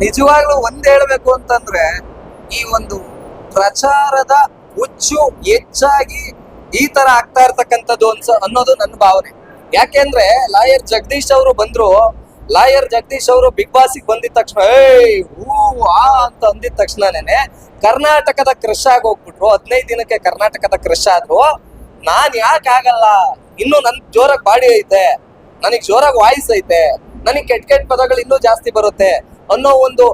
ನಿಜವಾಗ್ಲೂ ಒಂದ್ ಹೇಳ್ಬೇಕು ಅಂತಂದ್ರೆ, ಈ ಒಂದು ಪ್ರಚಾರದ ಹುಚ್ಚು ಹೆಚ್ಚಾಗಿ ಈ ತರ ಆಗ್ತಾ ಇರ್ತಕ್ಕಂಥದ್ದು ಅನ್ಸ, ಅನ್ನೋದು ನನ್ನ ಭಾವನೆ. ಯಾಕೆಂದ್ರೆ, ಲಾಯರ್ ಜಗದೀಶ್ ಅವರು ಬಂದ್ರು, ಲಾಯರ್ ಜಗದೀಶ್ ಅವರು ಬಿಗ್ ಬಾಸ್ಗೆ ಬಂದಿದ ತಕ್ಷಣ, ಏಯ್, ಹೂ, ಆ ಅಂತ ಅಂದಿದ ತಕ್ಷಣನೇ ಕರ್ನಾಟಕದ ಕ್ರಶ್ ಆಗಿ ಹೋಗ್ಬಿಟ್ರು. ಹದಿನೈದು ದಿನಕ್ಕೆ ಕರ್ನಾಟಕದ ಕ್ರಶ್ ಆದ್ರು. ನಾನ್ ಯಾಕೆ ಆಗಲ್ಲ? ಇನ್ನು ನನ್ ಜೋರಾಗಿ ಬಾಡಿ ಐತೆ. ನನಗ್ ಜೋರಾಗಿ ವಾಯ್ಸ್ ಐತೆ. ನನಗ್ ಕೆಟ್ಟ ಕೆಟ್ಟ ಪದಗಳು ಇನ್ನೂ ಜಾಸ್ತಿ ಬರುತ್ತೆ. ಅನ್ನೋ ಒಂದು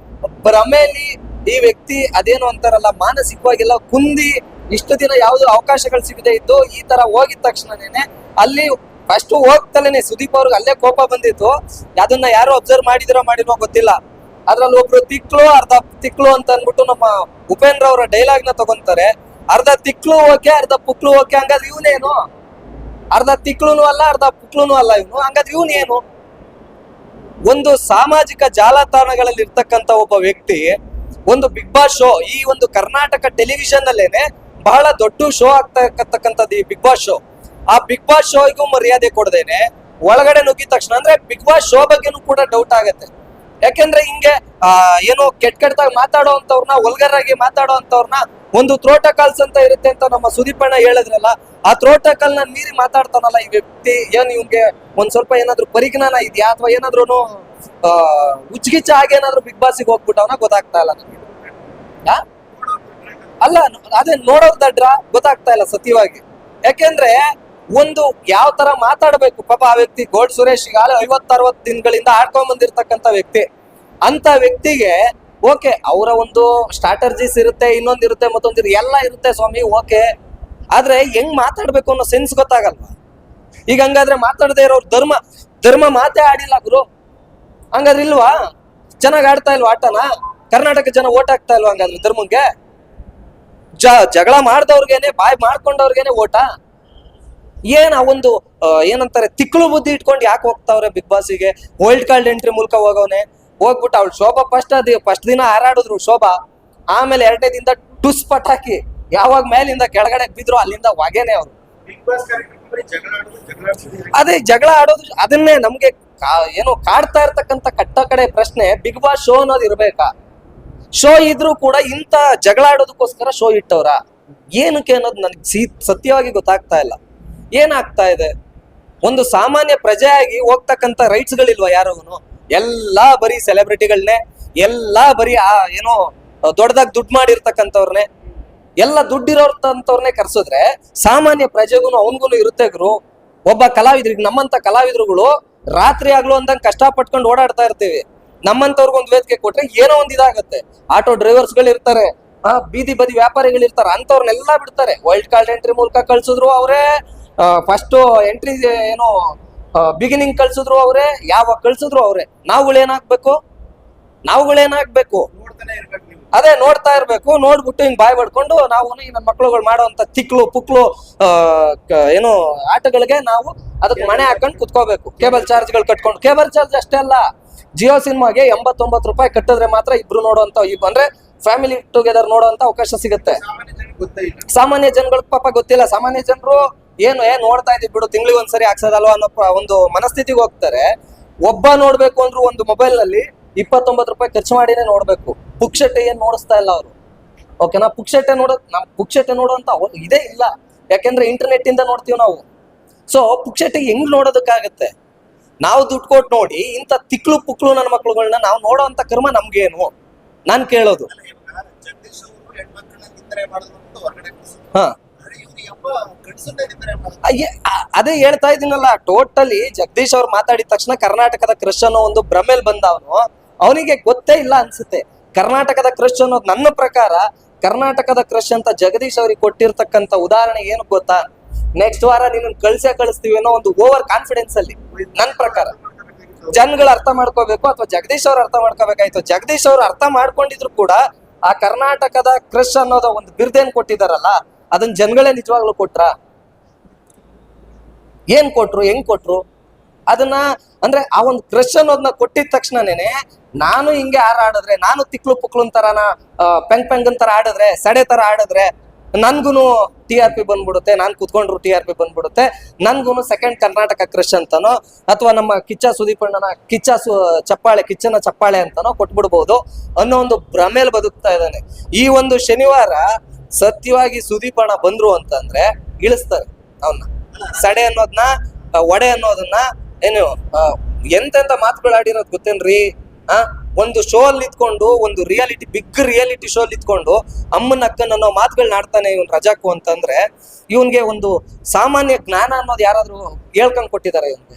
ಭ್ರಮೆಯಲ್ಲಿ ಈ ವ್ಯಕ್ತಿ ಅದೇನು ಅಂತಾರಲ್ಲ, ಮಾನಸಿಕವಾಗೆಲ್ಲ, ಕುಂದಿ ಇಷ್ಟು ದಿನ ಯಾವ್ದು ಅವಕಾಶಗಳು ಸಿಗದೆ ಇದ್ದು ಈ ತರ ಹೋಗಿದ ತಕ್ಷಣನೇನೆ ಅಲ್ಲಿ ಫಸ್ಟ್ ಹೋಗ್ತಲೇನೆ ಸುದೀಪ್ ಅವ್ರಿಗೆ ಅಲ್ಲೇ ಕೋಪ ಬಂದಿತ್ತು. ಅದನ್ನ ಯಾರು ಅಬ್ಸರ್ವ್ ಮಾಡಿದಿರೋ ಮಾಡಿರೋ ಗೊತ್ತಿಲ್ಲ. ಅದ್ರಲ್ಲಿ ಒಬ್ರು ತಿಕ್ಳು, ಅರ್ಧ ತಿಕ್ಳು ಅಂತ ಅಂದ್ಬಿಟ್ಟು ನಮ್ಮ ಉಪೇಂದ್ರ ಅವರ ಡೈಲಾಗ್ನ ತಗೊಂತಾರೆ. ಅರ್ಧ ತಿಕ್ಳು ಓಕೆ, ಅರ್ಧ ಪುಕ್ಳು ಓಕೆ, ಹಂಗಾದ್ರೆ ಇವನೇನು? ಅರ್ಧ ತಿಕ್ಳುನು ಅಲ್ಲ, ಅರ್ಧ ಪುಕ್ಳುನು ಅಲ್ಲ ಇವನು. ಹಂಗಾದ್ರೆ ಇವನೇನು? ಒಂದು ಸಾಮಾಜಿಕ ಜಾಲತಾಣಗಳಲ್ಲಿ ಇರ್ತಕ್ಕಂತ ಒಬ್ಬ ವ್ಯಕ್ತಿ ಒಂದು ಬಿಗ್ ಬಾಸ್ ಶೋ, ಈ ಒಂದು ಕರ್ನಾಟಕ ಟೆಲಿವಿಷನ್ ಅಲ್ಲೇನೆ ಬಹಳ ದೊಡ್ಡ ಶೋ ಆಗ್ತಾ ಈ ಬಿಗ್ ಬಾಸ್ ಶೋ. ಆ ಬಿಗ್ ಬಾಸ್ ಶೋಗೂ ಮರ್ಯಾದೆ ಕೊಡದೇನೆ. ಒಳಗಡೆ ನುಗ್ಗಿದ ತಕ್ಷಣ, ಅಂದ್ರೆ ಬಿಗ್ ಬಾಸ್ ಶೋ ಬಗ್ಗೆನೂ ಕೂಡ ಡೌಟ್ ಆಗತ್ತೆ. ಯಾಕೆಂದ್ರೆ ಹಿಂಗೆ ಏನೋ ಕೆಟ್ಟ ಕೆಟ್ಟದಾಗ ಮಾತಾಡೋ ಅಂತವ್ರನ್ನ ಒಲ್ಗರಾಗಿ ಮಾತಾಡೋ ಅಂತವ್ರನ್ನ ಒಂದು ಪ್ರೋಟೋಕಾಲ್ಸ್ ಅಂತ ಇರುತ್ತೆ ಅಂತ ನಮ್ಮ ಸುದೀಪಣ್ಣ ಹೇಳಿದ್ರಲ್ಲ ಆ ಪ್ರೋಟೋಕಾಲ್ನ ಮೀರಿ ಮಾತಾಡ್ತಾನಲ್ಲ ಈ ವ್ಯಕ್ತಿ? ಏನ್ ಇವ್ಗೆ ಒಂದ್ ಸ್ವಲ್ಪ ಏನಾದ್ರು ಪರಿಜ್ಞಾನ ಇದೆಯಾ? ಅಥವಾ ಏನಾದ್ರು ಆ ಉಚ್ಗಿಚ್ಚ ಹಾಗೆ ಏನಾದ್ರು ಬಿಗ್ ಬಾಸ್ಗೆ ಹೋಗ್ಬಿಟ್ಟವನ ಗೊತ್ತಾಗ್ತಾ ಇಲ್ಲ ನನಗೆ? ಅಲ್ಲ, ಅದೇ ನೋಡೋದ್ ದಡ್ರ ಗೊತ್ತಾಗ್ತಾ ಇಲ್ಲ ಸತ್ಯವಾಗಿ. ಯಾಕೆಂದ್ರೆ ಒಂದು ಯಾವ ತರ ಮಾತಾಡ್ಬೇಕು ಪಾಪ ಆ ವ್ಯಕ್ತಿ? ಗೋಡ್ ಸುರೇಶ್ ಈಗಾಗಲೇ ಐವತ್ತರವತ್ತು ದಿನಗಳಿಂದ ಆಡ್ಕೊಂಡ್ ಬಂದಿರ್ತಕ್ಕಂಥ ವ್ಯಕ್ತಿ. ಅಂತ ವ್ಯಕ್ತಿಗೆ, ಓಕೆ, ಅವರ ಒಂದು ಸ್ಟ್ರಾಟರ್ಜೀಸ್ ಇರುತ್ತೆ ಇನ್ನೊಂದಿರುತ್ತೆ ಇರುತ್ತೆ, ಮತ್ತೊಂದ್ ಇರುತ್ತೆ, ಎಲ್ಲ ಇರುತ್ತೆ ಸ್ವಾಮಿ, ಓಕೆ. ಆದ್ರೆ ಹೆಂಗ್ ಮಾತಾಡ್ಬೇಕು ಅನ್ನೋ ಸೆನ್ಸ್ ಗೊತ್ತಾಗಲ್ವಾ ಈಗ ಹಂಗಾದ್ರೆ ಮಾತಾಡದೇ ಇರೋರು ಧರ್ಮ ಧರ್ಮ ಮಾತೇ ಆಡಿಲ್ಲ ಗುರು. ಹಂಗಾದ್ರೆ ಇಲ್ವಾ? ಚೆನ್ನಾಗ್ ಆಡ್ತಾ ಇಲ್ವಾ ಆಟನ? ಕರ್ನಾಟಕ ಜನ ಓಟ್ ಹಾಕ್ತಾ ಇಲ್ವಾ ಹಂಗಾದ್ರೆ ಧರ್ಮಂಗೆ? ಜ, ಜಗಳ ಮಾಡ್ದವ್ರಿಗೇನೆ, ಬಾಯ್ ಮಾಡ್ಕೊಂಡವ್ರಿಗೇನೆ ಓಟ? ಏನ್ ಒಂದು ಏನಂತಾರೆ ತಿಕ್ಕಳು ಬುದ್ಧಿ ಇಟ್ಕೊಂಡು ಯಾಕೆ ಹೋಗ್ತಾವ್ರೆ ಬಿಗ್ ಬಾಸಿಗೆ ವೈಲ್ಡ್ ಕಾರ್ಡ್ ಎಂಟ್ರಿ ಮೂಲಕ ಹೋಗವನೆ. ಹೋಗ್ಬಿಟ್ಟು ಅವಳು ಶೋಭಾ ಫಸ್ಟ್ ಅದ ಫಸ್ಟ್ ದಿನ ಹಾರಾಡಿದ್ರು ಶೋಭಾ. ಆಮೇಲೆ ಎರಡನೇ ದಿನ ಟುಸ್ ಪಟಾಕಿ ಯಾವಾಗ ಮೇಲಿಂದ ಕೆಳಗಡೆ ಬಿದ್ರು ಅಲ್ಲಿಂದ ಹೊಗೆನೆ ಅವರು. ಅದೇ ಜಗಳ ಆಡೋದು ಅದನ್ನೇ ನಮ್ಗೆ ಏನು ಏನೋ ಕಾಡ್ತಾ ಇರ್ತಕ್ಕಂತ ಕಟ್ಟ ಕಡೆ ಪ್ರಶ್ನೆ ಬಿಗ್ ಬಾಸ್ ಶೋ ಅನ್ನೋದು ಇರ್ಬೇಕಾ? ಶೋ ಇದ್ರೂ ಕೂಡ ಇಂತ ಜಗಳ ಆಡೋದಕ್ಕೋಸ್ಕರ ಶೋ ಇಟ್ಟವ್ರ. ಏನಕ್ಕೆ ಅನ್ನೋದು ನನಗೆ ಸೀ ಸತ್ಯವಾಗಿ ಗೊತ್ತಾಗ್ತಾ ಇಲ್ಲ. ಏನಾಗ್ತಾ ಇದೆ? ಒಂದು ಸಾಮಾನ್ಯ ಪ್ರಜೆಯಾಗಿ ಹೋಗ್ತಕ್ಕಂಥ ರೈಟ್ಸ್ ಗಳಿಲ್ವಾ ಯಾರಿಗೂ ಎಲ್ಲಾ ಬರೀ ಸೆಲೆಬ್ರಿಟಿಗಳನ್ನೇ ಎಲ್ಲಾ ಬರೀ ಆ ಏನೋ ದೊಡ್ಡದಾಗಿ ದುಡ್ಡು ಮಾಡಿರ್ತಕ್ಕಂಥವ್ರನ್ನೇ ಎಲ್ಲ ದುಡ್ಡಿರೋರ್ತಂತವ್ರನ್ನೇ ಕರ್ಸಿದ್ರೆ ಸಾಮಾನ್ಯ ಪ್ರಜೆಗೂ ಅವನ್ಗೂ ಇರುತ್ತೆ ಗುರು. ಒಬ್ಬ ಕಲಾವಿದ್ರಿಗೆ, ನಮ್ಮಂತ ಕಲಾವಿದರುಗಳು ರಾತ್ರಿ ಆಗ್ಲು ಅಂದಂಗೆ ಕಷ್ಟ ಪಟ್ಕೊಂಡು ಓಡಾಡ್ತಾ ಇರ್ತೀವಿ. ನಮ್ಮಂತವ್ರಿಗೆ ಒಂದು ವೇದಿಕೆ ಕೊಟ್ರೆ ಏನೋ ಒಂದ್ ಇದಾಗುತ್ತೆ. ಆಟೋ ಡ್ರೈವರ್ಸ್ಗಳು ಇರ್ತಾರೆ. ಆ, ಬೀದಿ ಬದಿ ವ್ಯಾಪಾರಿಗಳು ಇರ್ತಾರೆ. ಅಂತವ್ರನ್ನೆಲ್ಲಾ ಬಿಡ್ತಾರೆ. ವೈಲ್ಡ್ ಕಾರ್ಡ್ ಎಂಟ್ರಿ ಮೂಲಕ ಕಳ್ಸಿದ್ರು ಅವರೇ. ಫಸ್ಟ್ ಎಂಟ್ರಿ ಏನೋ ಬಿಗಿನಿಂಗ್ ಕಳ್ಸಿದ್ರು ಅವರೇ. ಯಾವಾಗ ಕಳ್ಸಿದ್ರು ಅವರೇ. ನಾವುಗಳೇನಾಗ್ಬೇಕು? ಏನಾಗ್ಬೇಕು ನಾವುಗಳು ಏನಾಗ್ಬೇಕು ನೋಡ್ತಾನೆ ಇರ್ಬೇಕು ಅದೇ ನೋಡ್ತಾ ಇರ್ಬೇಕು, ನೋಡ್ಬಿಟ್ಟು ಹಿಂಗ್ ಬಾಯ್ ಮಾಡ್ಕೊಂಡು ನಾವು ನಮ್ಮ ಮಕ್ಳುಗಳು ಮಾಡುವಂತ ತಿಕ್ಲು, ಪುಕ್ಲು ಏನು ಆಟಗಳಿಗೆ ನಾವು ಅದಕ್ಕೆ ಮನೆ ಹಾಕೊಂಡು ಕುತ್ಕೋಬೇಕು. ಕೇಬಲ್ ಚಾರ್ಜ್ಗಳು ಕಟ್ಕೊಂಡು, ಕೇಬಲ್ ಚಾರ್ಜ್ ಅಷ್ಟೇ ಅಲ್ಲ, ಜಿಯೋ ಸಿನಿಮಾಗೆ ಎಂಬತ್ತೊಂಬತ್ತು ರೂಪಾಯಿ ಕಟ್ಟಿದ್ರೆ ಮಾತ್ರ ಇಬ್ರು ನೋಡುವಂತ ಅಂದ್ರೆ ಫ್ಯಾಮಿಲಿ ಟುಗೆದರ್ ನೋಡುವಂತ ಅವಕಾಶ ಸಿಗುತ್ತೆ. ಸಾಮಾನ್ಯ ಜನಗಳ ಪಾಪ ಗೊತ್ತಿಲ್ಲ, ಸಾಮಾನ್ಯ ಜನರು ಏನು, ಏನ್ ನೋಡ್ತಾ ಇದ್ದೀವಿ ಬಿಡು ತಿಂಗಳಿಗೆ ಒಂದ್ಸರಿ ಹಾಕ್ಸೋದಲ್ವಾ ಅನ್ನೋ ಒಂದು ಮನಸ್ಥಿತಿಗೆ ಹೋಗ್ತಾರೆ. ಒಬ್ಬ ನೋಡ್ಬೇಕು ಅಂದ್ರು ಒಂದು ಮೊಬೈಲ್ನಲ್ಲಿ ಇಪ್ಪತ್ತೊಂಬತ್ತು ರೂಪಾಯಿ ಖರ್ಚು ಮಾಡಿನೇ ನೋಡ್ಬೇಕು. ಪುಕ್ಷಟೆ ಏನ್ ನೋಡಿಸ್ತಾ ಇಲ್ಲ ಅವರು. ಓಕೆನಾ ಪುಕ್ಷಟೆ ನೋಡೋ ನಮ್ ಪುಕ್ಷಟೆ ನೋಡುವಂತ ಇದೇ ಇಲ್ಲ. ಯಾಕೆಂದ್ರೆ ಇಂಟರ್ನೆಟ್ ಇಂದ ನೋಡ್ತೀವಿ ನಾವು. ಸೊ ಪುಕ್ಷಟೆ ಹೆಂಗ್ ನೋಡೋದಕ್ಕಾಗತ್ತೆ? ನಾವು ದುಡ್ಡು ಕೊಟ್ಟು ನೋಡಿ, ಇಂಥ ತಿಕ್ಳು ಪುಕ್ಳು ನನ್ನ ಮಕ್ಳುಗಳನ್ನ ನಾವು ನೋಡೋ ಅಂತ ಕರ್ಮ ನಮ್ಗೇನು? ನಾನ್ ಕೇಳೋದು. ಅದೇ ಹೇಳ್ತಾ ಇದೀನಲ್ಲ ಟೋಟಲಿ ಜಗದೀಶ್ ಅವ್ರು ಮಾತಾಡಿದ ತಕ್ಷಣ ಕರ್ನಾಟಕದ ಕ್ರಿಶ್ ಒಂದು ಭ್ರಮೆಲ್ ಬಂದ ಅವನು ಅವನಿಗೆ ಗೊತ್ತೇ ಇಲ್ಲ ಅನ್ಸುತ್ತೆ. ಕರ್ನಾಟಕದ ಕ್ರಶ್ ಅನ್ನೋದು ನನ್ನ ಪ್ರಕಾರ ಕರ್ನಾಟಕದ ಕ್ರಶ್ ಅಂತ ಜಗದೀಶ್ ಅವ್ರಿಗೆ ಕೊಟ್ಟಿರ್ತಕ್ಕಂತ ಉದಾಹರಣೆ ಏನು ಗೊತ್ತಾ? ನೆಕ್ಸ್ಟ್ ವಾರ ನಿನ್ನ ಕಳ್ಸೇ ಕಳಿಸ್ತೀವಿ ಅನ್ನೋ ಒಂದು ಓವರ್ ಕಾನ್ಫಿಡೆನ್ಸ್ ಅಲ್ಲಿ. ನನ್ನ ಪ್ರಕಾರ. ಜನಗಳು ಅರ್ಥ ಮಾಡ್ಕೋಬೇಕು ಅಥವಾ ಜಗದೀಶ್ ಅವ್ರು ಅರ್ಥ ಮಾಡ್ಕೋಬೇಕಾಯ್ತು. ಜಗದೀಶ್ ಅವ್ರು ಅರ್ಥ ಮಾಡ್ಕೊಂಡಿದ್ರು ಕೂಡ ಆ ಕರ್ನಾಟಕದ ಕ್ರಶ್ ಅನ್ನೋದ ಒಂದು ಬಿರ್ದೇನ್ ಕೊಟ್ಟಿದಾರಲ್ಲ ಅದನ್ನ ಜನಗಳೇ ನಿಜವಾಗ್ಲೂ ಕೊಟ್ರ? ಏನ್ ಕೊಟ್ರು? ಹೆಂಗ್ ಕೊಟ್ರು? ಅದನ್ನ ಅಂದ್ರೆ ಆ ಒಂದು ಕ್ರಶ್ ಅನ್ನೋದನ್ನ ಕೊಟ್ಟಿದ ತಕ್ಷಣನೇನೆ ನಾನು ಹಿಂಗೆ ಹಾರ ಆಡಿದ್ರೆ ನಾನು ತಿಕ್ಳು ಪುಕ್ಳು ತರನ ಪೆಂಗ್ ಪೆಂಗನ್ ತರ ಆಡಿದ್ರೆ ಸಡೆ ತರ ಆಡಿದ್ರೆ ನನ್ಗೂನು ಟಿ ಆರ್ ಪಿ ಬಂದ್ಬಿಡುತ್ತೆ ನಾನು ಕುತ್ಕೊಂಡ್ರು ಟಿ ಆರ್ ಪಿ ಬಂದ್ಬಿಡುತ್ತೆ ನನ್ಗೂನು ಸೆಕೆಂಡ್ ಕರ್ನಾಟಕ ಕ್ರಶ್ ಅಂತನೋ ಅಥವಾ ನಮ್ಮ ಕಿಚ್ಚ ಸುದೀಪಣ್ಣನ ಕಿಚ್ಚ ಸು ಚಪ್ಪಾಳೆ ಕಿಚ್ಚನ ಚಪ್ಪಾಳೆ ಅಂತನೋ ಕೊಟ್ಬಿಡ್ಬೋದು ಅನ್ನೋ ಒಂದು ಭ್ರಮೇಲ್ ಬದುಕ್ತಾ ಇದ್ದಾನೆ. ಈ ಒಂದು ಶನಿವಾರ ಸತ್ಯವಾಗಿ ಸುದೀಪಣ್ಣ ಬಂದ್ರು ಅಂತಂದ್ರೆ ಇಳಿಸ್ತಾರೆ ಅವನ್ನ ಸಡೆ ಅನ್ನೋದನ್ನ ಒಡೆ ಅನ್ನೋದನ್ನ ಏನು ಎಂತೆಂತ ಮಾತುಗಳು ಆಡಿರೋದು ಗೊತ್ತೇನ್ರಿ? ಆ, ಒಂದು ಶೋ ಅಲ್ಲಿ ಇದ್ಕೊಂಡು ಒಂದು ರಿಯಾಲಿಟಿ ಬಿಗ್ ರಿಯಾಲಿಟಿ ಶೋ ಅಲ್ಲಿ ಇದ್ಕೊಂಡು ಅಮ್ಮನ ಅಕ್ಕನ ಅನ್ನೋ ಮಾತುಗಳನ್ನ ಆಡ್ತಾನೆ ಇವನ್ ರಜಾಕು ಅಂತಂದ್ರೆ ಇವನ್ಗೆ ಒಂದು ಸಾಮಾನ್ಯ ಜ್ಞಾನ ಅನ್ನೋದು ಯಾರಾದ್ರೂ ಹೇಳ್ಕೊಂಡ್ ಕೊಟ್ಟಿದ್ದಾರೆ ಇವನ್ಗೆ?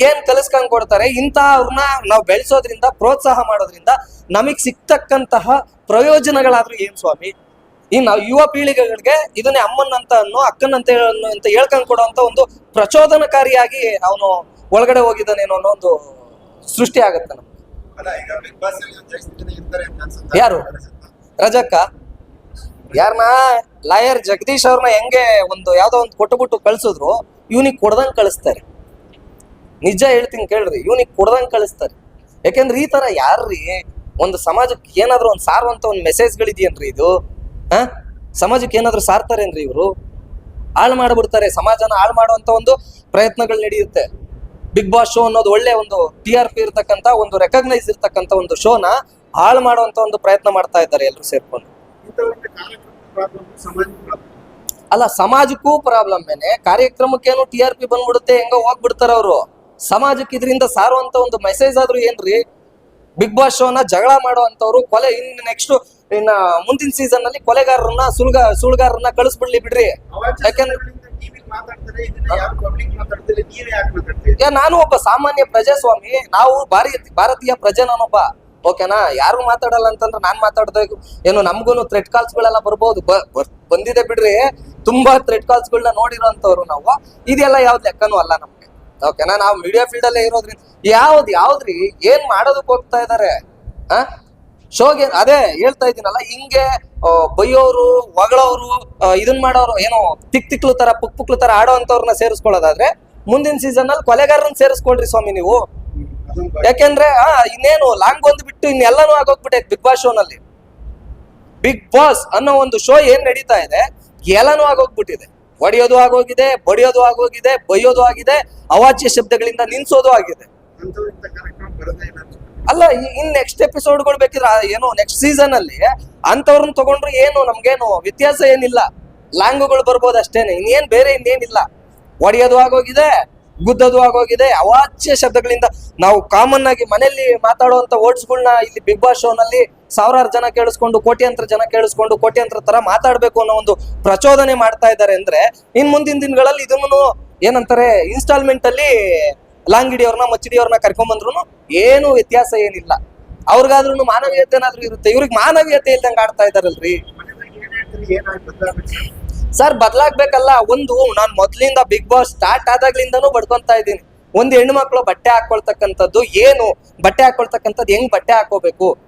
ಏನ್ ಕಲಿಸ್ಕೊಂಡ್ ಕೊಡ್ತಾರೆ? ಇಂತಹವ್ರನ್ನ ನಾವು ಬೆಳೆಸೋದ್ರಿಂದ, ಪ್ರೋತ್ಸಾಹ ಮಾಡೋದ್ರಿಂದ ನಮಗ್ ಸಿಗ್ತಕ್ಕಂತಹ ಪ್ರಯೋಜನಗಳಾದ್ರೂ ಏನ್ ಸ್ವಾಮಿ? ಈ ನಾವು ಯುವ ಪೀಳಿಗೆಗಳಿಗೆ ಇದನ್ನೇ ಅಮ್ಮನಂತ ಅನ್ನೋ ಅಕ್ಕನಂತ ಅಂತ ಹೇಳ್ಕೊಂಡ್ ಕೊಡುವಂತ ಒಂದು ಪ್ರಚೋದನಕಾರಿಯಾಗಿ ಅವನು ಒಳಗಡೆ ಹೋಗಿದ್ದಾನೇನೋ ಅನ್ನೋ ಒಂದು ಸೃಷ್ಟಿ ಆಗತ್ತೆ ನಮ್ಗೆ. ಯಾರು? ರಜಕ್ಕ? ಯಾರನ್ನ ಲಾಯರ್ ಜಗದೀಶ್ ಅವ್ರನ್ನ ಹೆಂಗೆ ಒಂದು ಯಾವ್ದೋ ಒಂದು ಕೊಟ್ಟುಬಿಟ್ಟು ಕಳ್ಸಿದ್ರು ಇವನಿಗೆ ಕೊಡ್ದಂಗ್ ಕಳಿಸ್ತಾರೆ. ನಿಜ ಹೇಳ್ತೀನಿ ಕೇಳ್ರಿ ಇವನಿಗೆ ಕೊಡ್ದಂಗ್ ಕಳಿಸ್ತಾರೆ. ಯಾಕೆಂದ್ರೆ ಈ ತರ ಯಾರ್ರಿ? ಒಂದು ಸಮಾಜಕ್ಕೆ ಏನಾದ್ರು ಒಂದು ಸಾರುವಂತ ಒಂದು ಮೆಸೇಜ್ಗಳಿದೆಯನ್ರಿ ಇದು? ಸಮಾಜಕ್ಕೆ ಏನಾದ್ರು ಸಾರ್ತಾರೇನ್ರಿ ಇವರು? ಹಾಳು ಮಾಡ್ಬಿಡ್ತಾರೆ. ಸಮಾಜನ ಹಾಳು ಮಾಡುವಂತ ಒಂದು ಪ್ರಯತ್ನಗಳು ನಡೆಯುತ್ತೆ. ಬಿಗ್ ಬಾಸ್ ಶೋ ಅನ್ನೋದು ಒಳ್ಳೆ ಒಂದು ಟಿ ಆರ್ ಪಿ ಇರ್ತಕ್ಕಂತ ಒಂದು ರೆಕಗ್ನೈಸ್ ಇರ್ತಕ್ಕಂತ ಒಂದು ಶೋನ ಹಾಳು ಮಾಡುವಂತ ಒಂದು ಪ್ರಯತ್ನ ಮಾಡ್ತಾ ಇದ್ದಾರೆ ಎಲ್ಲರೂ ಸೇರ್ಕೊಂಡು. ಅಲ್ಲ ಸಮಾಜಕ್ಕೂ ಪ್ರಾಬ್ಲಮ್ ಏನೆ? ಕಾರ್ಯಕ್ರಮಕ್ಕೇನು ಟಿ ಆರ್ ಪಿ ಬಂದ್ಬಿಡುತ್ತೆ ಹೆಂಗೋ ಹೋಗ್ಬಿಡ್ತಾರ ಅವರು. ಸಮಾಜಕ್ಕೆ ಇದರಿಂದ ಸಾರುವಂತ ಒಂದು ಮೆಸೇಜ್ ಆದ್ರೂ ಏನ್ರಿ? ಬಿಗ್ ಬಾಸ್ ಶೋನ ಜಗಳ ಮಾಡುವಂತವ್ರು ಕೊಲೆ ಇನ್ ನೆಕ್ಸ್ಟ್ ಇನ್ನ ಮುಂದಿನ ಸೀಸನ್ ಅಲ್ಲಿ ಕೊಲೆಗಾರರನ್ನ ಸುಳ್ಗ ಸುಳ್ಗಾರರನ್ನ ಕಳಿಸ್ಬಿಡ್ಲಿ ಬಿಡ್ರಿ. ಯಾಕಂದ್ರೆ ನಾನು ಒಬ್ಬ ಸಾಮಾನ್ಯ ಪ್ರಜಾಸ್ವಾಮಿ ನಾವು ಭಾರಿ ಭಾರತೀಯ ಪ್ರಜೆ ನಾನೊಬ್ಬ ಓಕೆನಾ ಯಾರು ಮಾತಾಡಲ್ಲ ಅಂತಂದ್ರೆ ನಾನ್ ಮಾತಾಡ್ಬೇಕು ಏನು ನಮ್ಗೂನು ಥ್ರೆಡ್ ಕಾಲ್ಸ್ ಗಳೆಲ್ಲ ಬರ್ಬೋದು. ಬಂದಿದೆ ಬಿಡ್ರಿ. ತುಂಬಾ ಥ್ರೆಡ್ ಕಾಲ್ಸ್ ಗಳನ್ನ ನೋಡಿರೋಂಥವ್ರು ನಾವು. ಇದೆಲ್ಲ ಯಾವ್ದು ಲೆಕ್ಕನೂ ಅಲ್ಲ ನಮ್ಗೆ. ಓಕೆನಾ ನಾವು ಮೀಡಿಯಾ ಫೀಲ್ಡ್ ಅಲ್ಲೇ ಇರೋದ್ರಿಂದ ಯಾವ್ದು ಯಾವ್ದ್ರಿ? ಏನ್ ಮಾಡೋದಕ್ಕೆ ಹೋಗ್ತಾ ಇದಾರೆ? ಶೋಗೆ ಅದೇ ಹೇಳ್ತಾ ಇದ್ದೀನಲ್ಲ ಹಿಂಗೆ ಬೈಯೋರು ಹೊಗಳೋರು ಇದನ್ ಮಾಡೋರು ಏನೋ ತಿಕ್ ತಿಕ್ಲು ತರ ಪುಕ್ ಪುಕ್ಲು ತರ ಆಡೋ ಅಂತವ್ರನ್ನ ಸೇರಿಸ್ಕೊಳ್ಳೋದಾದ್ರೆ ಮುಂದಿನ ಸೀಸನ್ ಅಲ್ಲಿ ಕೊಲೆಗಾರರನ್ನ ಸೇರಿಸ್ಕೊಳ್ರಿ ಸ್ವಾಮಿ ನೀವು. ಯಾಕೆಂದ್ರೆ ಆ, ಇನ್ನೇನು ಲಾಂಗ್ ಒಂದು ಬಿಟ್ಟು ಇನ್ನೆಲ್ಲಾನು ಆಗೋಗ್ಬಿಟ್ಟೈತೆ ಬಿಗ್ ಬಾಸ್ ಶೋನಲ್ಲಿ. ಬಿಗ್ ಬಾಸ್ ಅನ್ನೋ ಒಂದು ಶೋ ಏನ್ ನಡೀತಾ ಇದೆ ಎಲ್ಲಾನು ಆಗೋಗ್ಬಿಟ್ಟಿದೆ. ಹೊಡೆಯೋದು ಆಗೋಗಿದೆ ಬಡಿಯೋದು ಆಗೋಗಿದೆ ಬೈಯೋದು ಆಗಿದೆ ಅವಾಚ್ಯ ಶಬ್ದಗಳಿಂದ ನಿನ್ಸೋದು ಆಗಿದೆ. ಅಲ್ಲ ಇನ್ ನೆಕ್ಸ್ಟ್ ಎಪಿಸೋಡ್ಗಳು ಬೇಕಿದ್ರೆ ಏನು ಏನೋ ನೆಕ್ಸ್ಟ್ ಸೀಸನ್ ಅಲ್ಲಿ ಅಂತವ್ರನ್ನ ತಗೊಂಡ್ರು ಏನು, ನಮ್ಗೇನು ವ್ಯತ್ಯಾಸ ಏನಿಲ್ಲ. ಲಾಂಗುಗಳು ಬರ್ಬೋದು ಅಷ್ಟೇನೆ, ಇನ್ನೇನ್ ಬೇರೆ ಇನ್ನೇನಿಲ್ಲ. ಒಡೆಯೋದು ಆಗೋಗಿದೆ, ಗುದ್ದದು ಆಗೋಗಿದೆ, ಅವಾಚ್ಯ ಶಬ್ದಗಳಿಂದ ನಾವು ಕಾಮನ್ ಆಗಿ ಮನೆಯಲ್ಲಿ ಮಾತಾಡುವಂತ ವರ್ಡ್ಸ್ಗಳನ್ನ ಇಲ್ಲಿ ಬಿಗ್ ಬಾಸ್ ಶೋನಲ್ಲಿ ಸಾವಿರಾರು ಜನ ಕೇಳಿಸ್ಕೊಂಡು, ಕೋಟ್ಯಂತರ ಜನ ಕೇಳಿಸ್ಕೊಂಡು, ಕೋಟ್ಯಂತರ ತರ ಮಾತಾಡ್ಬೇಕು ಅನ್ನೋ ಒಂದು ಪ್ರಚೋದನೆ ಮಾಡ್ತಾ ಇದ್ದಾರೆ ಅಂದ್ರೆ, ಇನ್ ಮುಂದಿನ ದಿನಗಳಲ್ಲಿ ಇದನ್ನು ಏನಂತಾರೆ ಇನ್ಸ್ಟಾಲ್ಮೆಂಟ್ ಅಲ್ಲಿ ಲಾಂಗಿಡಿಯವ್ರನ್ನ, ಮಚ್ಚಿಡಿಯವ್ರನ್ನ ಕರ್ಕೊಂಬಂದ್ರು ಏನು ವ್ಯತ್ಯಾಸ ಏನಿಲ್ಲ. ಅವ್ರಿಗಾದ್ರೂ ಮಾನವೀಯತೆ ಏನಾದ್ರೂ ಇರುತ್ತೆ. ಇವ್ರಿಗೆ ಮಾನವೀಯತೆ ಇಲ್ದಂಗೆ ಆಡ್ತಾ ಇದಾರಲ್ರಿ. ಸರ್, ಬದ್ಲಾಗ್ಬೇಕಲ್ಲ, ಒಂದು, ನಾನ್ ಮೊದ್ಲಿಂದ ಬಿಗ್ ಬಾಸ್ ಸ್ಟಾರ್ಟ್ ಆದಾಗ್ಲಿಂದನೂ ಬಡ್ಕೊಂತಾ ಇದ್ದೀನಿ. ಒಂದು ಹೆಣ್ಣು ಮಕ್ಕಳು ಬಟ್ಟೆ ಹಾಕೊಳ್ತಕ್ಕಂಥದ್ದು ಏನು? ಬಟ್ಟೆ ಹಾಕೊಳ್ತಕ್ಕಂಥದ್ದು ಹೆಂಗ್ ಬಟ್ಟೆ ಹಾಕೋಬೇಕು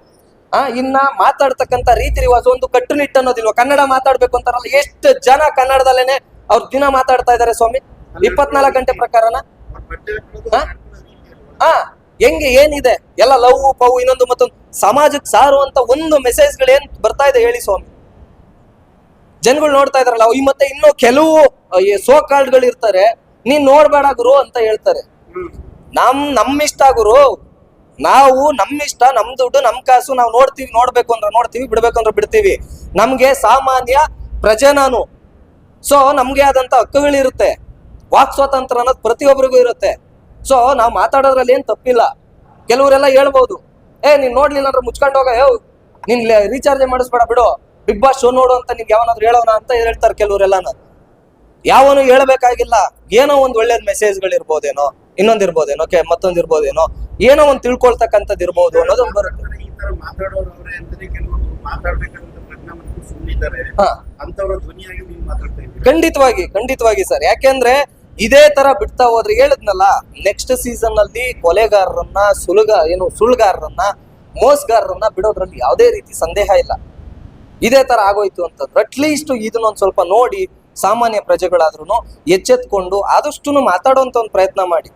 ಆ, ಇನ್ನ ಮಾತಾಡ್ತಕ್ಕಂಥ ರೀತಿ ರಿವಾಜು, ಒಂದು ಕಟ್ಟುನಿಟ್ಟು ಅನ್ನೋದಿಲ್ವಾ? ಕನ್ನಡ ಮಾತಾಡ್ಬೇಕು ಅಂತಾರಲ್ಲ, ಎಷ್ಟು ಜನ ಕನ್ನಡದಲ್ಲೇನೆ ಅವ್ರ ದಿನ ಮಾತಾಡ್ತಾ ಇದಾರೆ ಸ್ವಾಮಿ? ಇಪ್ಪತ್ನಾಲ್ಕು ಗಂಟೆ ಪ್ರಕಾರನ? ಹಾ? ಹೆಂಗೆ, ಏನಿದೆ? ಎಲ್ಲ ಲವ್ ಪವ್ ಇನ್ನೊಂದು ಮತ್ತೊಂದು. ಸಮಾಜಕ್ಕೆ ಸಾರುವಂತ ಒಂದು ಮೆಸೇಜ್ಗಳು ಏನ್ ಬರ್ತಾ ಇದೆ ಹೇಳಿ ಸ್ವಾಮಿ. ಜನಗಳು ನೋಡ್ತಾ ಇದಾರಲ್ಲ, ಈ ಮತ್ತೆ ಇನ್ನು ಕೆಲವು ಸೋ ಕಾರ್ಡ್ಗಳು ಇರ್ತಾರೆ. ನೀನ್ ನೋಡ್ಬೇಡ ಗುರು ಅಂತ ಹೇಳ್ತಾರೆ. ನಮ್ ನಮ್ ಇಷ್ಟ ಗುರು, ನಾವು ನಮ್ ಇಷ್ಟ ನಮ್ ದುಡ್ಡು, ನಮ್ ಕಾಸು ನಾವು ನೋಡ್ತೀವಿ, ನೋಡ್ಬೇಕು ಅಂದ್ರೆ ನೋಡ್ತೀವಿ, ಬಿಡ್ಬೇಕು ಅಂದ್ರೆ ಬಿಡ್ತೀವಿ. ನಮ್ಗೆ ಸಾಮಾನ್ಯ ಪ್ರಜೆ ನಾನು. ಸೊ ನಮ್ಗೆ ಆದಂತ ಹಕ್ಕುಗಳಿರುತ್ತೆ. ವಾಕ್ ಸ್ವಾತಂತ್ರ್ಯ ಅನ್ನೋದು ಪ್ರತಿಯೊಬ್ಬರಿಗೂ ಇರುತ್ತೆ. ಸೊ ನಾವು ಮಾತಾಡೋದ್ರಲ್ಲಿ ಏನ್ ತಪ್ಪಿಲ್ಲ. ಕೆಲವರೆಲ್ಲ ಹೇಳ್ಬೋದು. ಏ ನೀನ್ ನೋಡ್ಲಿಲ್ಲ ಅಂದ್ರೆ ಮುಚ್ಕೊಂಡು ಹೋಗ. ಯೋ ನೀನ್ ರೀಚಾರ್ಜ್ ಮಾಡಿಸ್ಬೇಡ ಬಿಡು. ಬಿಗ್ ಬಾಸ್ ಶೋ ನೋಡು ಅಂತ ನಿನ್ಗೆ ಯಾವನಾದ್ರು ಹೇಳೋಣ ಅಂತ ಹೇಳ್ತಾರೆ ಕೆಲವರೆಲ್ಲಾನು. ಯಾವನು ಹೇಳ್ಬೇಕಾಗಿಲ್ಲ. ಏನೋ ಒಂದ್ ಒಳ್ಳೇದ್ ಮೆಸೇಜ್ಗಳು ಇರ್ಬೋದೇನೋ ಇನ್ನೊಂದ್ ಇರ್ಬೋದೇನೋ ಕೆ ಮತ್ತೊಂದ್ ಇರ್ಬೋದೇನೋ ಏನೋ ಒಂದ್ ತಿಳ್ಕೊಳ್ತಕ್ಕಂಥದ್ದು ಇರ್ಬೋದು ಅನ್ನೋದು ಬರುತ್ತೆ. ಖಂಡಿತವಾಗಿ ಖಂಡಿತವಾಗಿ ಸರ್. ಯಾಕೆಂದ್ರೆ ಇದೇ ತರ ಬಿಡ್ತಾ ಹೋದ್ರೆ ಹೇಳಿದ್ನಲ್ಲ ನೆಕ್ಸ್ಟ್ ಸೀಸನ್ ಅಲ್ಲಿ ಕೊಲೆಗಾರರನ್ನ ಸುಲಗ, ಏನು ಸುಳ್ಗಾರರನ್ನ, ಮೋಸಗಾರರನ್ನ ಬಿಡೋದ್ರಲ್ಲಿ ಯಾವುದೇ ರೀತಿ ಸಂದೇಹ ಇಲ್ಲ. ಇದೇ ತರ ಆಗೋಯ್ತು ಅಂತಂದ್ರೆ. ಅಟ್ಲೀಸ್ಟ್ ಇದನ್ನೊಂದು ಸ್ವಲ್ಪ ನೋಡಿ, ಸಾಮಾನ್ಯ ಪ್ರಜೆಗಳಾದ್ರೂ ಎಚ್ಚೆತ್ಕೊಂಡು ಆದಷ್ಟು ಮಾತಾಡುವಂತ ಒಂದು ಪ್ರಯತ್ನ ಮಾಡಿ.